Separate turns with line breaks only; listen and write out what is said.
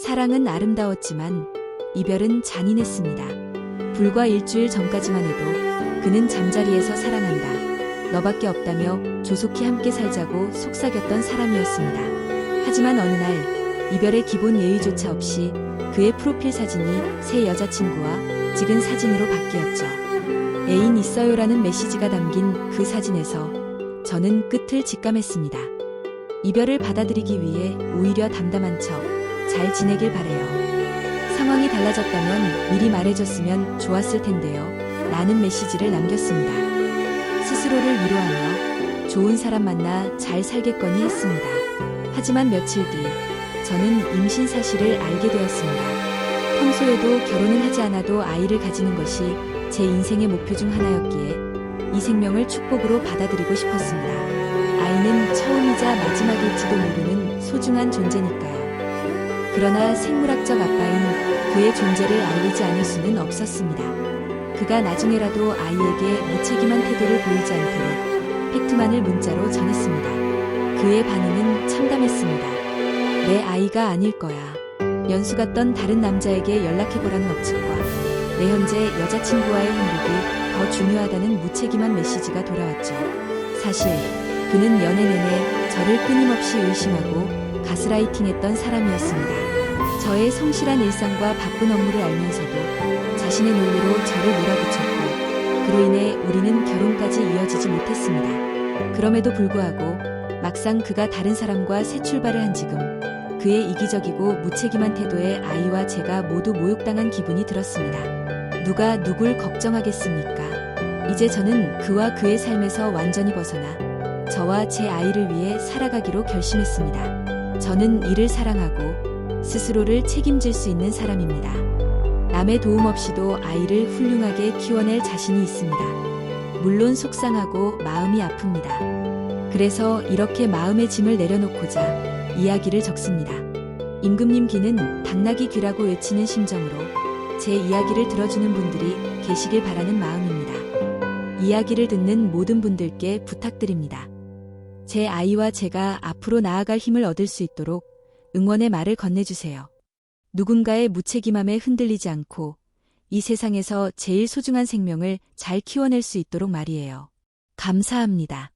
사랑은 아름다웠지만 이별은 잔인했습니다. 불과 일주일 전까지만 해도 그는 잠자리에서 사랑한다. 너밖에 없다며 조속히 함께 살자고 속삭였던 사람이었습니다. 하지만 어느 날 이별의 기본 예의조차 없이 그의 프로필 사진이 새 여자친구와 찍은 사진으로 바뀌었죠. 애인 있어요라는 메시지가 담긴 그 사진에서 저는 끝을 직감했습니다. 이별을 받아들이기 위해 오히려 담담한 척 잘 지내길 바래요. 상황이 달라졌다면 미리 말해줬으면 좋았을 텐데요. 라는 메시지를 남겼습니다. 스스로를 위로하며 좋은 사람 만나 잘 살겠거니 했습니다. 하지만 며칠 뒤 저는 임신 사실을 알게 되었습니다. 평소에도 결혼은 하지 않아도 아이를 가지는 것이 제 인생의 목표 중 하나였기에 이 생명을 축복으로 받아들이고 싶었습니다. 아이는 처음이자 마지막일지도 모르는 소중한 존재니까요. 그러나 생물학적 아빠인 그의 존재를 알리지 않을 수는 없었습니다. 그가 나중에라도 아이에게 무책임한 태도를 보이지 않도록 팩트만을 문자로 전했습니다. 그의 반응은 참담했습니다. 내 아이가 아닐 거야. 연수 같던 다른 남자에게 연락해보라는 억측과 내 현재 여자친구와의 행복이 더 중요하다는 무책임한 메시지가 돌아왔죠. 사실 그는 연애 내내 저를 끊임없이 의심하고 가스라이팅했던 사람이었습니다. 저의 성실한 일상과 바쁜 업무를 알면서도 자신의 논리로 저를 몰아붙였고 그로 인해 우리는 결혼까지 이어지지 못했습니다. 그럼에도 불구하고 막상 그가 다른 사람과 새 출발을 한 지금 그의 이기적이고 무책임한 태도에 아이와 제가 모두 모욕당한 기분이 들었습니다. 누가 누굴 걱정하겠습니까? 이제 저는 그와 그의 삶에서 완전히 벗어나 저와 제 아이를 위해 살아가기로 결심했습니다. 저는 이를 사랑하고 스스로를 책임질 수 있는 사람입니다. 남의 도움 없이도 아이를 훌륭하게 키워낼 자신이 있습니다. 물론 속상하고 마음이 아픕니다. 그래서 이렇게 마음의 짐을 내려놓고자 이야기를 적습니다. 임금님 귀는 당나귀 귀라고 외치는 심정으로 제 이야기를 들어주는 분들이 계시길 바라는 마음입니다. 이야기를 듣는 모든 분들께 부탁드립니다. 제 아이와 제가 앞으로 나아갈 힘을 얻을 수 있도록 응원의 말을 건네주세요. 누군가의 무책임함에 흔들리지 않고 이 세상에서 제일 소중한 생명을 잘 키워낼 수 있도록 말이에요. 감사합니다.